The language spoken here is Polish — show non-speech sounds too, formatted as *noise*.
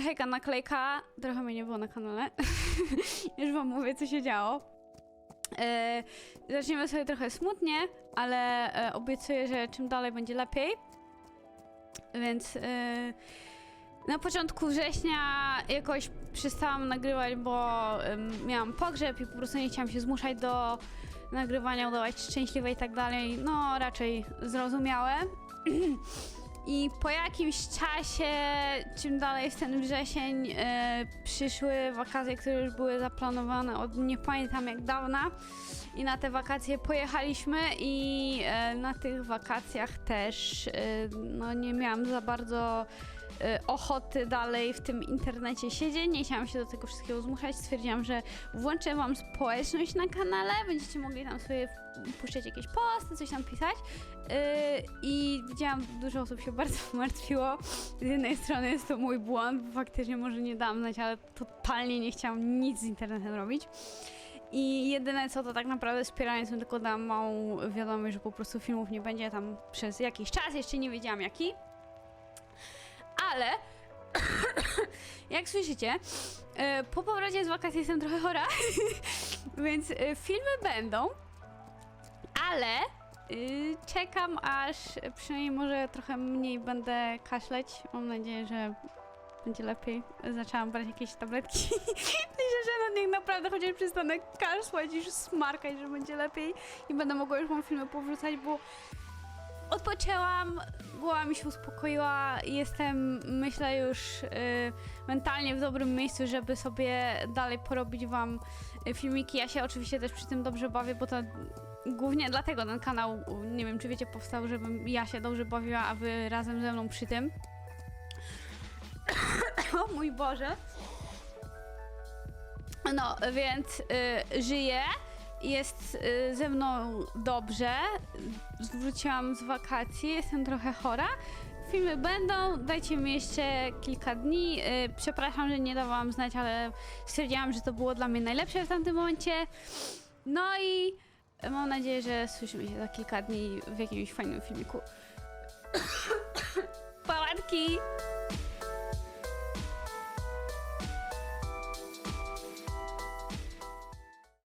Hejka, naklejka. Trochę mnie nie było na kanale. *laughs* Już wam mówię, co się działo. E, zaczniemy sobie trochę smutnie, ale e, obiecuję, że czym dalej będzie lepiej. Więc e, na początku września jakoś przestałam nagrywać, bo miałam pogrzeb i po prostu nie chciałam się zmuszać do nagrywania, udawać szczęśliwe i tak dalej. No, raczej zrozumiałe. *clears throat* I po jakimś czasie, czym dalej w ten wrzesień, e, przyszły wakacje, które już były zaplanowane od nie pamiętam jak dawna. I na te wakacje pojechaliśmy i e, na tych wakacjach też e, no, nie miałam za bardzo ochoty dalej w tym internecie siedzieć. Nie chciałam się do tego wszystkiego zmuszać. Stwierdziłam, że włączę wam społeczność na kanale. Będziecie mogli tam sobie puszczać jakieś posty, coś tam pisać. Yy, I widziałam, dużo osób się *laughs* bardzo martwiło. Z jednej strony jest to mój błąd, bo faktycznie może nie dam znać, ale totalnie nie chciałam nic z internetem robić. I jedyne co to tak naprawdę wspierając, to tylko dam małą wiadomość, że po prostu filmów nie będzie tam przez jakiś czas, jeszcze nie wiedziałam jaki. Ale *coughs* jak słyszycie, e, po powrocie z wakacji jestem trochę chora, *laughs* więc e, filmy będą, ale y, czekam aż przynajmniej może trochę mniej będę kaszleć. Mam nadzieję, że będzie lepiej. Zaczęłam brać jakieś tabletki. *laughs* Myślę, że na nich naprawdę chociaż przestanę kaszleć i smarkać, że będzie lepiej i będę mogła już mam filmy powrzucać, bo odpoczęłam, głowa mi się uspokoiła jestem, myślę, już y, mentalnie w dobrym miejscu, żeby sobie dalej porobić wam y, filmiki. Ja się oczywiście też przy tym dobrze bawię, bo to głównie dlatego ten kanał, nie wiem czy wiecie, powstał, żebym ja się dobrze bawiła, a wy razem ze mną przy tym. *coughs* o mój Boże. No, więc y, żyję. Jest y, ze mną dobrze. Wróciłam z wakacji, jestem trochę chora. Filmy będą, dajcie mi jeszcze kilka dni. Y, przepraszam, że nie dawałam znać, ale stwierdziłam, że to było dla mnie najlepsze w tamtym momencie. No i mam nadzieję, że słyszymy się za kilka dni w jakimś fajnym filmiku. *coughs* Pałatki!